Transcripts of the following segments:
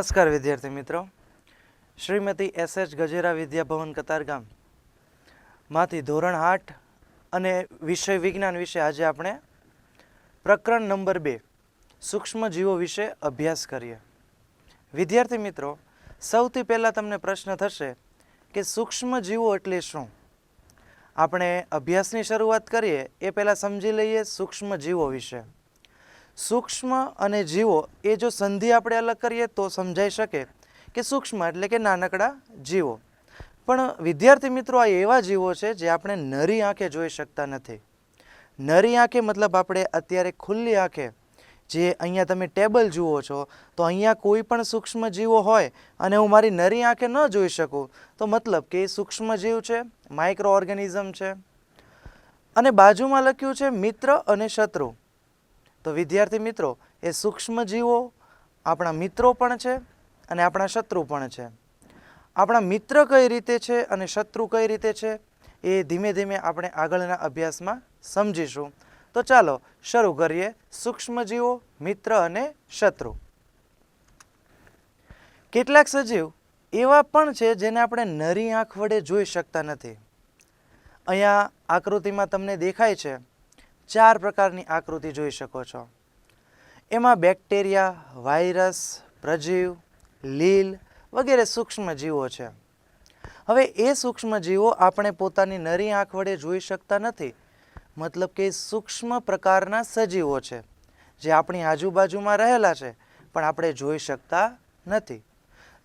નમસ્કાર વિદ્યાર્થી મિત્રો. શ્રીમતી એસ એચ ગજેરા વિદ્યાભવન કતારગામમાંથી ધોરણ આઠ અને વિષય વિજ્ઞાન વિશે આજે આપણે પ્રકરણ નંબર બે, સૂક્ષ્મ જીવો વિશે અભ્યાસ કરીએ. વિદ્યાર્થી મિત્રો, સૌથી પહેલાં તમને પ્રશ્ન થશે કે સૂક્ષ્મ જીવો એટલે શું? આપણે અભ્યાસની શરૂઆત કરીએ, એ પહેલાં સમજી લઈએ સૂક્ષ્મ જીવો વિશે. સૂક્ષ્મ અને જીવો, એ જો સંધિ આપણે અલગ કરીએ તો સમજાઈ શકે કે સૂક્ષ્મ એટલે કે નાનકડા જીવો. પણ વિદ્યાર્થી મિત્રો, આ એવા જીવો છે જે આપણે નરી આંખે જોઈ શકતા નથી. નરી આંખે મતલબ આપણે અત્યારે ખુલ્લી આંખે. જે અહીંયા તમે ટેબલ જુઓ છો, તો અહીંયા કોઈ પણ સૂક્ષ્મ જીવો હોય અને હું મારી નરી આંખે ન જોઈ શકું, તો મતલબ કે એ સૂક્ષ્મ જીવ છે માઇક્રો ઓર્ગેનિઝમ છે. અને બાજુમાં લખ્યું છે મિત્ર અને શત્રુ. તો વિદ્યાર્થી મિત્રો, એ સૂક્ષ્મ જીવો આપણા મિત્રો પણ છે અને આપણા શત્રુ પણ છે. આપણા મિત્ર કઈ રીતે છે અને શત્રુ કઈ રીતે છે, એ ધીમે ધીમે આપણે આગળના અભ્યાસમાં સમજીશું. તો ચાલો, શરૂ કરીએ સૂક્ષ્મજીવો, મિત્ર અને શત્રુ. કેટલાક સજીવ એવા પણ છે જેને આપણે નરી આંખ વડે જોઈ શકતા નથી. અહીંયા આકૃતિમાં તમને દેખાય છે ચાર પ્રકારની આકૃતિ જોઈ શકો છો. એમાં બેક્ટેરિયા, વાયરસ, પ્રજીવ, લીલ વગેરે સૂક્ષ્મ જીવો છે. હવે એ સૂક્ષ્મ જીવો આપણે પોતાની નરી આંખ વડે જોઈ શકતા નથી. મતલબ કે સૂક્ષ્મ પ્રકારના સજીવો છે, જે આપણી આજુબાજુમાં રહેલા છે, પણ આપણે જોઈ શકતા નથી.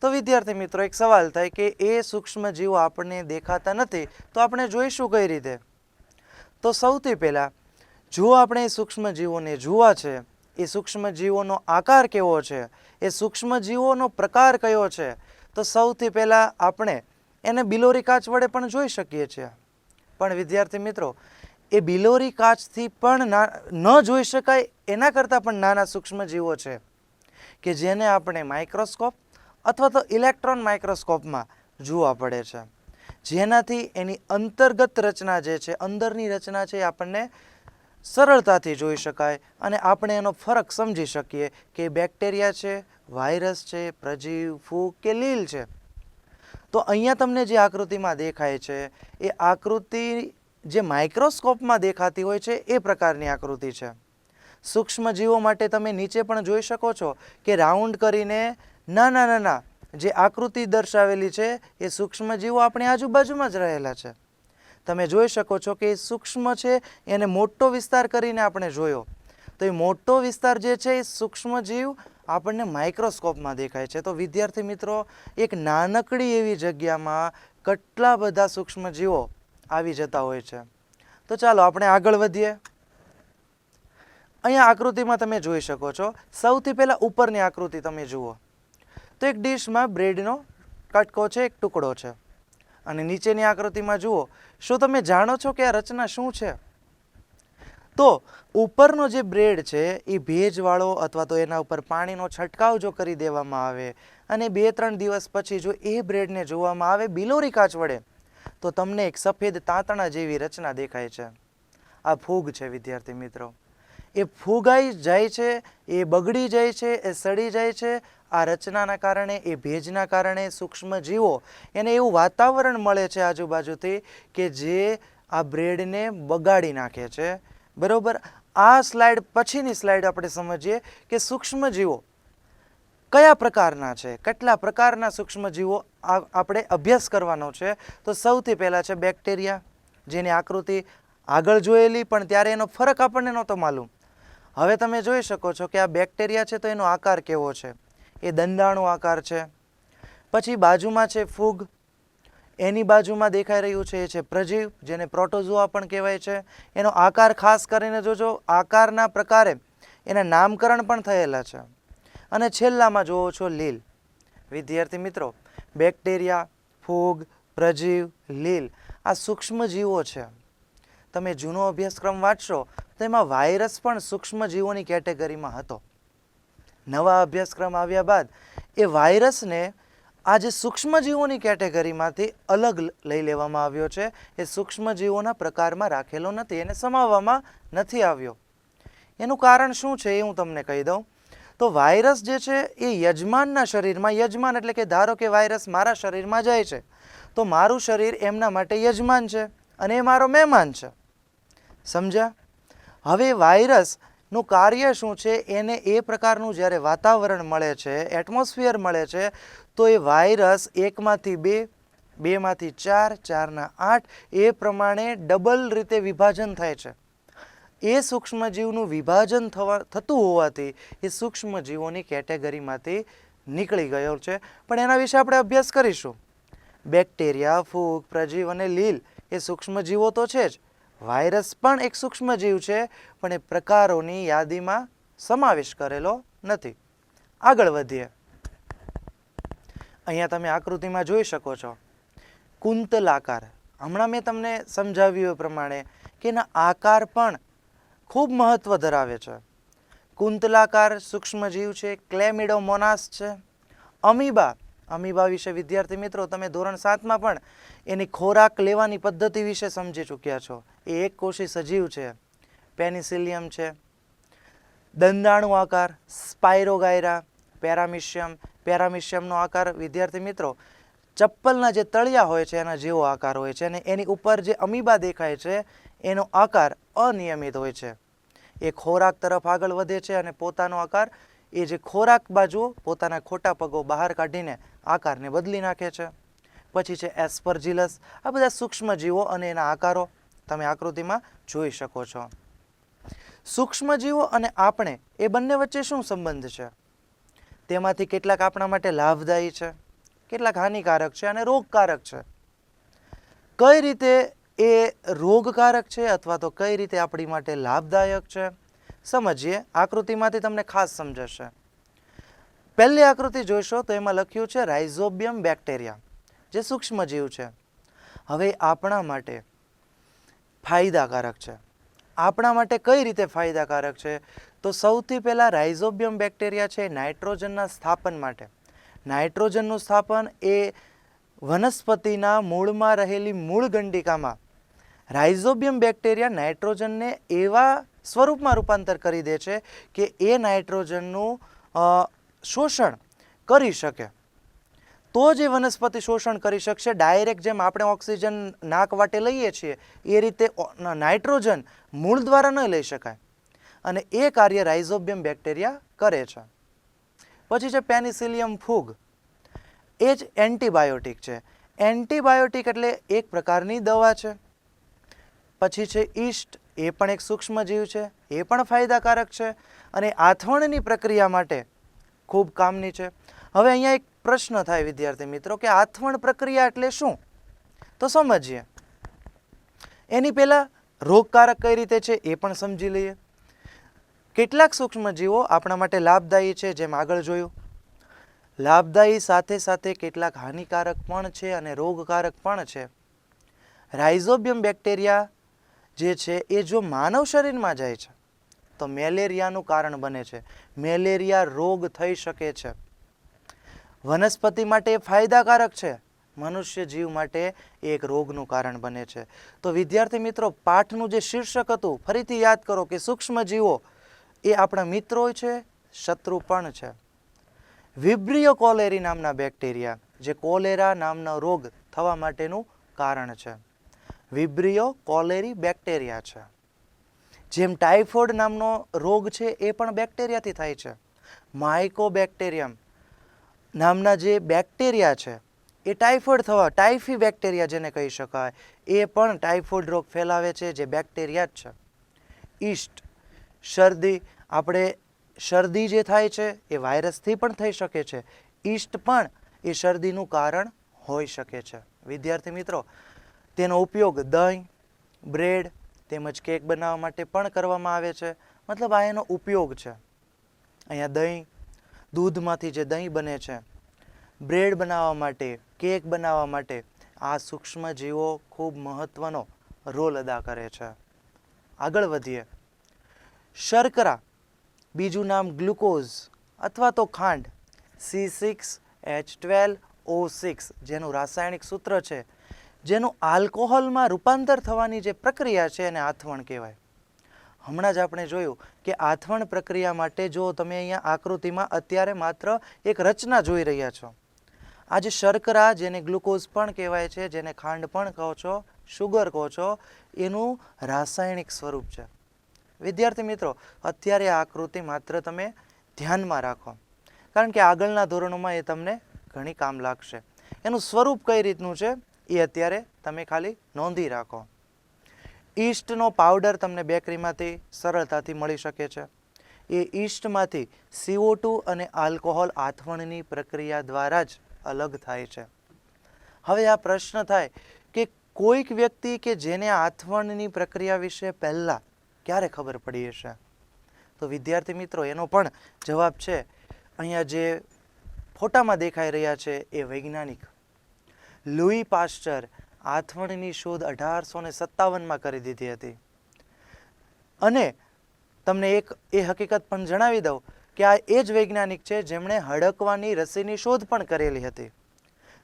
તો વિદ્યાર્થી મિત્રો, એક સવાલ થાય કે એ સૂક્ષ્મ જીવો આપણને દેખાતા નથી, તો આપણે જોઈશું કઈ રીતે? તો સૌથી પહેલાં જો આપણે સૂક્ષ્મ જીવોને જોવા છે, એ સૂક્ષ્મ જીવોનો આકાર કેવો છે, એ સૂક્ષ્મ જીવોનો પ્રકાર કયો છે, તો સૌથી પહેલાં આપણે એને બિલોરી કાચ વડે પણ જોઈ શકીએ છીએ. પણ વિદ્યાર્થી મિત્રો, એ બિલોરી કાચથી પણ ના, ન જોઈ શકાય એના કરતાં પણ નાના સૂક્ષ્મ જીવો છે, કે જેને આપણે માઇક્રોસ્કોપ અથવા તો ઇલેક્ટ્રોન માઇક્રોસ્કોપમાં જોવા પડે છે. જેનાથી એની અંતર્ગત રચના જે છે, અંદરની રચના છે એ આપણને સરળતાથી જોઈ શકાય અને આપણે એનો ફરક સમજી શકીએ કે બેક્ટેરિયા છે, વાયરસ છે, પ્રજીવ ફૂગ કે લીલ છે. તો અહીંયા તમને જે આકૃતિમાં દેખાય છે, એ આકૃતિ જે માઇક્રોસ્કોપમાં દેખાતી હોય છે, એ પ્રકારની આકૃતિ છે. સૂક્ષ્મજીવો માટે તમે નીચે પણ જોઈ શકો છો કે રાઉન્ડ કરીને નાના નાના જે આકૃતિ દર્શાવેલી છે, એ સૂક્ષ્મજીવો આપણી આજુબાજુમાં જ રહેલા છે. તમે જોઈ શકો છો કે એ સૂક્ષ્મ છે, એને મોટો વિસ્તાર કરીને આપણે જોયો. તો એ મોટો વિસ્તાર જે છે, એ સૂક્ષ્મ જીવ આપણને માઇક્રોસ્કોપમાં દેખાય છે. તો વિદ્યાર્થી મિત્રો, એક નાનકડી એવી જગ્યામાં કેટલા બધા સૂક્ષ્મ જીવો આવી જતા હોય છે. તો ચાલો આપણે આગળ વધીએ. અહીંયા આકૃતિમાં તમે જોઈ શકો છો, સૌથી પહેલાં ઉપરની આકૃતિ તમે જુઓ. તો એક ડીશમાં બ્રેડનો કટકો છે, એક ટુકડો છે. અને નીચેની આકૃતિમાં જુઓ, શું તમે જાણો છો કે આ રચના શું છે? તો ઉપરનો જે બ્રેડ છે, એ ભેજવાળો અથવા તો એના ઉપર પાણીનો છંટકાવ જો કરી દેવામાં આવે અને બે ત્રણ દિવસ પછી જો એ બ્રેડને જોવામાં આવે બિલોરી કાચ વડે, તો તમને એક સફેદ તાંતણા જેવી રચના દેખાય છે. આ ફૂગ છે, વિદ્યાર્થી મિત્રો. એ ફૂગાઈ જાય છે, એ બગડી જાય છે, એ સડી જાય છે આ રચનાના કારણે, એ ભેજના કારણે સૂક્ષ્મ જીવો એને એવું વાતાવરણ મળે છે આજુબાજુથી કે જે આ બ્રેડને બગાડી નાખે છે. બરાબર? આ સ્લાઇડ પછીની સ્લાઇડ આપણે સમજીએ કે સૂક્ષ્મ જીવો કયા પ્રકારના છે? કેટલા પ્રકારના સૂક્ષ્મ જીવો આ આપણે અભ્યાસ કરવાનો છે? તો સૌથી પહેલાં છે બેક્ટેરિયા, જેની આકૃતિ આગળ જોયેલી, પણ ત્યારે એનો ફરક આપણને નહોતો માલુમ. હવે તમે જોઈ શકો છો કે આ બેક્ટેરિયા છે તો એનો આકાર કેવો છે? એ દંડાણો આકાર છે. પછી બાજુમાં છે ફૂગ. એની બાજુમાં દેખાઈ રહ્યું છે એ છે પ્રજીવ, જેને પ્રોટોઝોઆ પણ કહેવાય છે. એનો આકાર ખાસ કરીને જોજો, આકારના પ્રકારે એના નામકરણ પણ થયેલા છે. અને છેલ્લામાં જોવો છો લીલ. વિદ્યાર્થી મિત્રો, બેક્ટેરિયા, ફૂગ, પ્રજીવ, લીલ, આ સૂક્ષ્મ જીવો છે. તમે જૂનો અભ્યાસક્રમ વાંચશો, તો એમાં વાયરસ પણ સૂક્ષ્મ જીવોની કેટેગરીમાં હતો. નવા અભ્યાસક્રમ આવ્યા બાદ એ વાયરસને આ જે સૂક્ષ્મજીવોની કેટેગરીમાંથી અલગ લઈ લેવામાં આવ્યો છે. એ સૂક્ષ્મજીવોના પ્રકારમાં રાખેલો નથી, એને સમાવવામાં નથી આવ્યો. એનું કારણ શું છે એ હું તમને કહી દઉં. તો વાયરસ જે છે એ યજમાનના શરીરમાં, યજમાન એટલે કે ધારો કે વાયરસ મારા શરીરમાં જાય છે, તો મારું શરીર એમના માટે યજમાન છે અને એ મારો મહેમાન છે. સમજ્યા? હવે વાયરસનું કાર્ય શું છે? એને એ પ્રકારનું જ્યારે વાતાવરણ મળે છે એટમોસ્ફિયર મળે છે, તો એ વાયરસ એકમાંથી બે, બેમાંથી ચાર, ચારના આઠ, એ પ્રમાણે ડબલ રીતે વિભાજન થાય છે. એ સૂક્ષ્મજીવનું વિભાજન થવા, થતું હોવાથી એ સૂક્ષ્મજીવોની કેટેગરીમાંથી નીકળી ગયો છે. પણ એના વિશે આપણે અભ્યાસ કરીશું. બેક્ટેરિયા, ફૂગ, પ્રજીવ અને લીલ એ સૂક્ષ્મજીવો તો છે જ. વાયરસ પણ એક સૂક્ષ્મજીવ છે, પણ એ પ્રકારોની યાદીમાં સમાવેશ કરેલો નથી. આગળ વધીએ. અહીંયા તમે આકૃતિમાં જોઈ શકો છો. કુંતલાકાર. હમણાં મેં તમને સમજાવ્યું એ પ્રમાણે કે એના આકાર પણ ખૂબ મહત્ત્વ ધરાવે છે. કુંતલાકાર સૂક્ષ્મજીવ છે, ક્લેમિડોમોનાસ છે. અમીબા. અમીબા વિશે વિદ્યાર્થી મિત્રો, તમે ધોરણ સાતમાં પણ એની ખોરાક લેવાની પદ્ધતિ વિશે સમજી ચૂક્યા છો. એ એક કોષી સજીવ છે. પેનિસિલિયમ છે. દંદાણુ આકાર, સ્પાયરોગાયરા, પેરામિશિયમ. પેરામિશિયમનો આકાર, વિદ્યાર્થી મિત્રો, ચપ્પલના જે તળિયા હોય છે, એના જેવો આકાર હોય છે અને એની ઉપર જે અમીબા દેખાય છે, એનો આકાર અનિયમિત હોય છે. એ ખોરાક તરફ આગળ વધે છે અને પોતાનો આકાર, એ જે ખોરાક બાજુ પોતાના ખોટા પગો બહાર કાઢીને આકારને બદલી નાખે છે. પછી છે એસ્પરજીલસ. આ બધા સૂક્ષ્મજીવો અને એના આકારો તમે આકૃતિમાં જોઈ શકો છો. સૂક્ષ્મજીવો અને આપણે એ બંને વચ્ચે શું સંબંધ છે? તેમાંથી કેટલાક આપણા માટે લાભદાયી છે, કેટલાક હાનિકારક છે અને રોગકારક છે. કઈ રીતે એ રોગકારક છે અથવા તો કઈ રીતે આપણી માટે લાભદાયક છે, સમજીએ. આકૃતિમાંથી તમને ખાસ સમજશે. પહેલી આકૃતિ જોઈશો તો એમાં લખ્યું છે રાઇઝોબિયમ બેક્ટેરિયા. જે સૂક્ષ્મજીવ છે, હવે આપણા માટે ફાયદાકારક છે. આપણા માટે કઈ રીતે ફાયદાકારક છે? તો સૌથી પહેલાં રાઇઝોબિયમ બેક્ટેરિયા છે નાઇટ્રોજનના સ્થાપન માટે. નાઇટ્રોજનનું સ્થાપન એ વનસ્પતિના મૂળમાં રહેલી મૂળ ગંડિકામાં રાઇઝોબિયમ બેક્ટેરિયા નાઇટ્રોજનને એવા સ્વરૂપમાં રૂપાંતર કરી દે છે કે એ નાઇટ્રોજનનું શોષણ કરી શકે. તો જ એ વનસ્પતિ શોષણ કરી શકશે. ડાયરેક્ટ જેમ આપણે ઓક્સિજન નાક વાટે લઈએ છીએ, એ રીતે નાઇટ્રોજન મૂળ દ્વારા ન લઈ શકાય. અને એ કાર્ય રાઇઝોબિયમ બેક્ટેરિયા કરે છે. પછી છે પેનિસિલિયમ ફૂગ. એ જ એન્ટીબાયોટિક છે. એન્ટીબાયોટિક એટલે એક પ્રકારની દવા છે. પછી છે ઈસ્ટ. એ પણ એક સૂક્ષ્મજીવ છે. એ પણ ફાયદાકારક છે. અને આથવણની પ્રક્રિયા માટે ખૂબ કામની છે. હવે અહીંયા એક પ્રશ્ન થાય વિદ્યાર્થી મિત્રો કે આથવણ પ્રક્રિયા એટલે શું? તો સમજીએ. એની પહેલાં રોગકારક કઈ રીતે છે એ પણ સમજી લઈએ. કેટલાક સૂક્ષ્મજીવો આપણા માટે લાભદાયી છે જેમ આગળ જોયું. લાભદાયી સાથે સાથે કેટલાક હાનિકારક પણ છે અને રોગકારક પણ છે. રાઇઝોબિયમ બેક્ટેરિયા જે છે એ જો માનવ શરીરમાં જાય છે, તો મેલેરિયાનું કારણ બને છે. મેલેરિયા રોગ થઈ શકે છે. વનસ્પતિ માટે એ ફાયદાકારક છે. મનુષ્ય જીવ માટે એક રોગનું કારણ બને છે. તો વિદ્યાર્થી મિત્રો, પાઠનું જે શીર્ષક હતું, ફરીથી યાદ કરો કે સૂક્ષ્મજીવો એ આપણા મિત્રો છે, શત્રુ પણ છે. વિબ્રિયો કોલેરી નામના બેક્ટેરિયા, જે કોલેરા નામનો રોગ થવા માટેનું કારણ છે. વિબ્રિયો કોલેરી બેક્ટેરિયા છે. જેમ ટાઇફોઇડ નામનો રોગ છે, એ પણ બેક્ટેરિયાથી થાય છે. માઇકોબેક્ટેરિયમ નામના જે બેક્ટેરિયા છે, એ ટાઇફોઇડ થવા, ટાઇફી બેક્ટેરિયા જેને કહી શકાય, એ પણ ટાઇફોઇડ રોગ ફેલાવે છે, જે બેક્ટેરિયા જ છે. ઈસ્ટ, શરદી, આપણે શરદી જે થાય છે, એ વાયરસથી પણ થઈ શકે છે. ઈસ્ટ પણ એ શરદીનું કારણ હોઈ શકે છે. વિદ્યાર્થી મિત્રો, તેનો ઉપયોગ દહીં, બ્રેડ તેમજ કેક બનાવવા માટે પણ કરવામાં આવે છે. મતલબ આ એનો ઉપયોગ છે. અહીંયા દહીં દૂધમાંથી જે દહીં બને છે, બ્રેડ બનાવવા માટે, કેક બનાવવા માટે, આ સૂક્ષ્મજીવો ખૂબ મહત્ત્વનો રોલ અદા કરે છે. આગળ વધીએ. શર્કરા, બીજું નામ ગ્લુકોઝ અથવા તો ખાંડ C six H twelve O six જેનું રાસાયણિક સૂત્ર છે, જેનું આલ્કોહોલમાં રૂપાંતર થવાની જે પ્રક્રિયા છે એને આથવણ કહેવાય. હમણાં જ આપણે જોયું કે આથવણ પ્રક્રિયા માટે જો તમે અહીંયા આકૃતિમાં અત્યારે માત્ર એક રચના જોઈ રહ્યા છો. આ જે શર્કરા, જેને ગ્લુકોઝ પણ કહેવાય છે, જેને ખાંડ પણ કહો છો, શુગર કહો છો, એનું રાસાયણિક સ્વરૂપ છે. વિદ્યાર્થી મિત્રો, અત્યારે આ આકૃતિ માત્ર તમે ધ્યાનમાં રાખો. કારણ કે આગળના ધોરણોમાં એ તમને ઘણી કામ લાગશે. એનું સ્વરૂપ કઈ રીતનું છે? એ અત્યારે તમે ખાલી નોંધી રાખો. ઈસ્ટનો પાવડર તમને બેકરીમાંથી સરળતાથી મળી શકે છે. એ ઈસ્ટમાંથી સીઓ અને આલ્કોહોલ આથવણની પ્રક્રિયા દ્વારા જ અલગ થાય છે. હવે આ પ્રશ્ન થાય કે કોઈક વ્યક્તિ કે જેને આથવણની પ્રક્રિયા વિશે પહેલાં ક્યારે ખબર પડી હશે? તો વિદ્યાર્થી મિત્રો, એનો પણ જવાબ છે, અહીંયા જે ફોટામાં દેખાઈ રહ્યા છે એ વૈજ્ઞાનિક. લુઈ પાસ્ચર આથવણની શોધ અઢારસો ને સત્તાવનમાં કરી દીધી હતી. અને તમને એક, એ હકીકત પણ જણાવી દઉં કે આ એ જ વૈજ્ઞાનિક છે જેમણે હડકવાની રસીની શોધ પણ કરેલી હતી.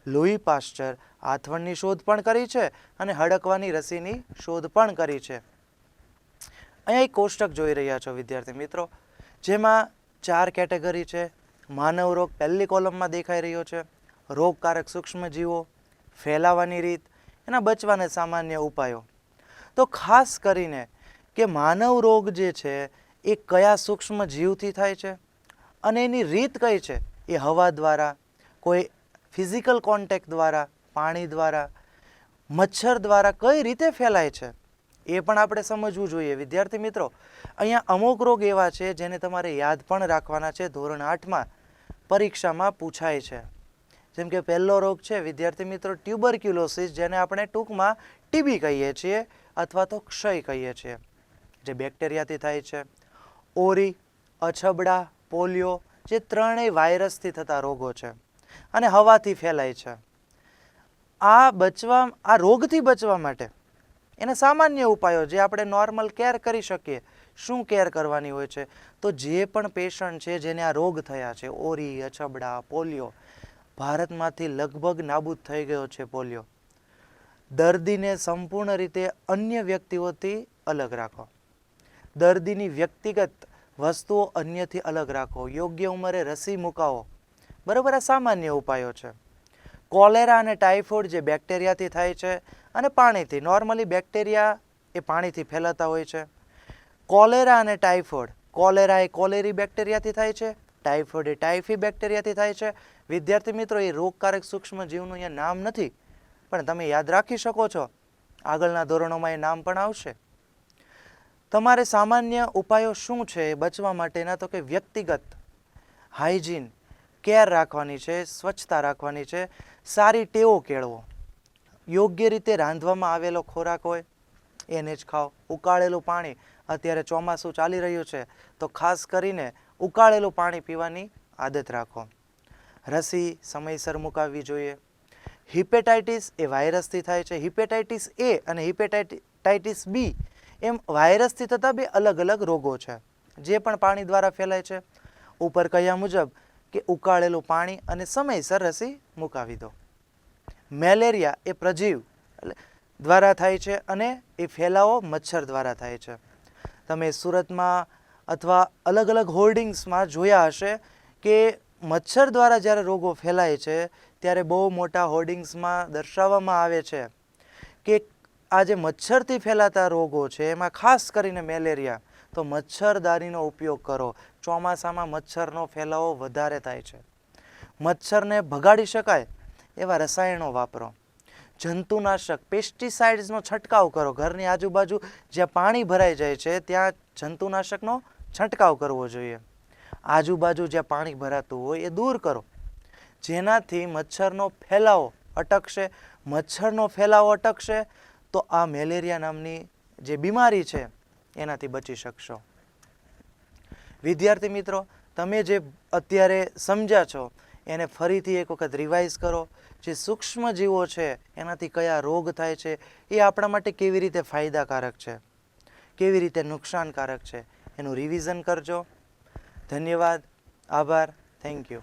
લુઈ પાસ્ચર આથવણની શોધ પણ કરી છે અને હડકવાની રસીની શોધ પણ કરી છે. અહીંયા એક કોષ્ટક જોઈ રહ્યા છો વિદ્યાર્થી મિત્રો, જેમાં ચાર કેટેગરી છે. માનવ રોગ પહેલી કોલમમાં દેખાઈ રહ્યો છે. રોગકારક સૂક્ષ્મજીવો, ફેલાવાની રીત એના બચવાના સામાન્ય ઉપાયો. તો ખાસ કરીને કે માનવ રોગ જે છે, એ કયા સૂક્ષ્મ જીવથી થાય છે? અને એની રીત કઈ છે? એ હવા દ્વારા, કોઈ ફિઝિકલ કોન્ટેક દ્વારા, પાણી દ્વારા, મચ્છર દ્વારા કઈ રીતે ફેલાય છે? એ પણ આપણે સમજવું જોઈએ. વિદ્યાર્થી મિત્રો, અહીંયા અમુક રોગ એવા છે જેને તમારે યાદ પણ રાખવાના છે. ધોરણ આઠમાં પરીક્ષામાં પૂછાય છે. જેમ કે પહેલો રોગ છે, વિદ્યાર્થી મિત્રો, ટ્યુબરક્યુલોસિસ, જેને આપણે ટૂંકમાં ટીબી કહીએ છીએ અથવા તો ક્ષય કહીએ છીએ. જે બેક્ટેરિયાથી થાય છે. ઓરી, અછબડા, પોલિયો જે ત્રણેય વાયરસથી થતા રોગો છે અને હવાથી ફેલાય છે. આ બચવા, આ રોગથી બચવા માટે એના સામાન્ય ઉપાયો જે આપણે નોર્મલ કેર કરી શકીએ, શું કેર કરવાની હોય છે, તો જે પણ પેશન્ટ છે જેને આ રોગ થયા છે, ઓરી, અછબડા, પોલિયો ભારતમાંથી લગભગ નાબૂદ થઈ ગયો છે પોલિયો. દર્દીને સંપૂર્ણ રીતે અન્ય વ્યક્તિઓથી અલગ રાખો. દર્દીની વ્યક્તિગત વસ્તુઓ અન્યથી અલગ રાખો. યોગ્ય ઉંમરે રસી મુકાવો. બરાબર આ સામાન્ય ઉપાયો છે. કોલેરા અને ટાઇફોઇડ જે બેક્ટેરિયાથી થાય છે અને પાણીથી. નોર્મલી બેક્ટેરિયા એ પાણીથી ફેલાતા હોય છે. કોલેરા અને ટાઇફોઇડ. કોલેરા એ કોલેરી બેક્ટેરિયાથી થાય છે. ટાઇફોઇડ એ ટાઇફી બેક્ટેરિયાથી થાય છે. વિદ્યાર્થી મિત્રો, એ રોગકારક સૂક્ષ્મ જીવનું અહીંયા નામ નથી, પણ તમે યાદ રાખી શકો છો. આગળના ધોરણોમાં એ નામ પણ આવશે. તમારે સામાન્ય ઉપાયો શું છે બચવા માટેના? તો કે વ્યક્તિગત હાઇજીન, કેર રાખવાની છે, સ્વચ્છતા રાખવાની છે, સારી ટેવો કેળવો. યોગ્ય રીતે રાંધવામાં આવેલો ખોરાક હોય, એને જ ખાઓ. ઉકાળેલું પાણી અત્યારે ચોમાસું ચાલી રહ્યું છે, તો ખાસ કરીને ઉકાળેલું પાણી પીવાની આદત રાખો. રસી સમયસર મુકાવવી જોઈએ. હિપેટાઇટિસ એ વાયરસથી થાય છે. હિપેટાઇટિસ એ અને હિપેટાઇટિસ બી એમ વાયરસથી થતા બે અલગ અલગ રોગો છે, જે પણ પાણી દ્વારા ફેલાય છે. ઉપર કહ્યા મુજબ કે ઉકાળેલું પાણી અને સમયસર રસી મુકાવી દો. મેલેરિયા એ પ્રજીવ દ્વારા થાય છે અને એ ફેલાવો મચ્છર દ્વારા થાય છે. તમે સુરતમાં અથવા અલગ અલગ હોર્ડિંગ્સમાં જોયા હશે કે મચ્છર દ્વારા જ્યારે રોગો ફેલાય છે, ત્યારે બહુ મોટા હોર્ડિંગ્સમાં દર્શાવવામાં આવે છે કે આ જે મચ્છરથી ફેલાતા રોગો છે, એમાં ખાસ કરીને મેલેરિયા, તો મચ્છરદારીનો ઉપયોગ કરો. ચોમાસામાં મચ્છરનો ફેલાવો વધારે થાય છે. મચ્છરને ભગાડી શકાય એવા રસાયણો વાપરો. જંતુનાશક, પેસ્ટિસાઇડ્સનો છંટકાવ કરો. ઘરની આજુબાજુ જ્યાં પાણી ભરાઈ જાય છે, ત્યાં જંતુનાશકનો છંટકાવ કરવો જોઈએ. આજુબાજુ જ્યાં પાણી ભરાતું હોય, એ દૂર કરો. જેનાથી મચ્છરનો ફેલાવો અટકશે. મચ્છરનો ફેલાવો અટકશે, તો આ મેલેરિયા નામની જે બીમારી છે, એનાથી બચી શકશો. વિદ્યાર્થી મિત્રો, તમે જે અત્યારે સમજ્યા છો એને ફરીથી એક વખત રિવાઇઝ કરો. જે સૂક્ષ્મ જીવો છે, એનાથી કયા રોગ થાય છે, એ આપણા માટે કેવી રીતે ફાયદાકારક છે, કેવી રીતે નુકસાનકારક છે, એનું રિવિઝન કરજો. ધન્યવાદ, આભાર થેન્ક યુ